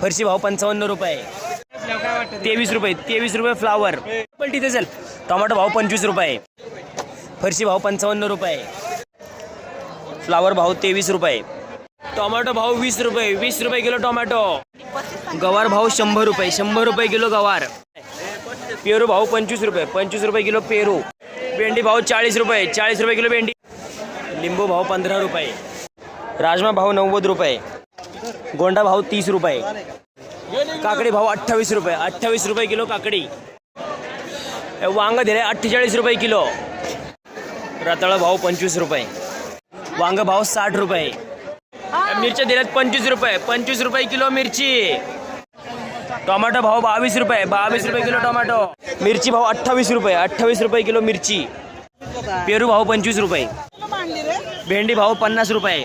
फरशी भाव पंचावन्न रुपये. तेवीस रुपये तेवीस रुपये फ्लावर पण तिथे चल टोमॅटो भाव पंचवीस रुपये. फरशी भाव पंचावन्न रुपये. फ्लावर भाव तेवीस रुपये. टोमॅटो भाव वीस रुपये वीस रुपये किलो टोमॅटो. गवार भाव शंभर रुपये शंभर रुपये किलो गवार. पेरू भाव पंचवीस रुपये पंचवीस रुपये किलो पेरू. भेंडी भाव चाळीस रुपये चाळीस रुपये किलो भेंडी. लिंबू भाव पंधरा रुपये. राजमा भाव नव्वद रुपये. गोंडा भाव तीस रुपये. काकडी भाव अठ्ठावीस रुपये. अठ्ठावीस रुपये किलो काकडी. वांग दिले अठ्ठेचाळीस रुपये किलो. रताळा भाव पंचवीस रुपये. वांग भाव साठ रुपये. मिरच्या दिल्यात पंचवीस रुपये. पंचवीस रुपये किलो मिरची. टोमॅटो भाव बावीस रुपये. बावीस रुपये किलो टोमॅटो. मिरची भाव अठ्ठावीस रुपये. अठ्ठावीस रुपये किलो मिरची. पेरू भाव पंचवीस रुपये. भेंडी भाव पन्नास रुपये.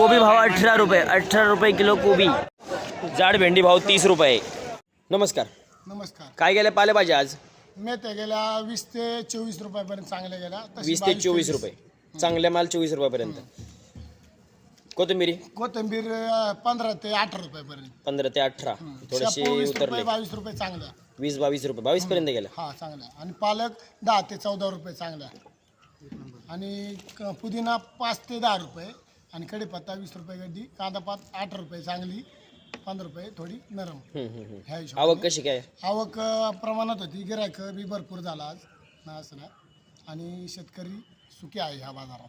कोबी भाव अठरा रुपये अठरा रुपये किलो कोबी. जाड भेंडी भाव तीस रुपये. नमस्कार. नमस्कार. काय गेले पालेभाज्या आज? मेथ्या गेल्या वीस ते चोवीस रुपयापर्यंत चांगल्या गेल्या. तशी वीस ते बावीस चोवीस. रुपये. चांगल्या माल चोवीस रुपयापर्यंत. कोथिंबिरी? कोथिंबीर अं, पंधरा ते अठरा रुपयापर्यंत. पंधरा ते अठरा. थोडेसे शेपू वीस उतरले. रुपये बावीस रुपये चांगल्या. वीस बावीस रुपये. बावीस पर्यंत गेल्या. हा चांगल्या. आणि पालक दहा ते चौदा रुपये चांगल्या. आणि क- पुदिना पाच ते दहा रुपये. आणि कढीपत्ता वीस रुपये गड्डी कांदा पात आठ रुपये चांगली पंधरा रुपये थोडी नरम. ह्या हिशोबाने. आवक कशी काय? आवक अं, प्रमाणात होती. गिरायक बी भरपूर झाला आज. ना असं नाही आणि शेतकरी सुखी आहे ह्या बाजारात.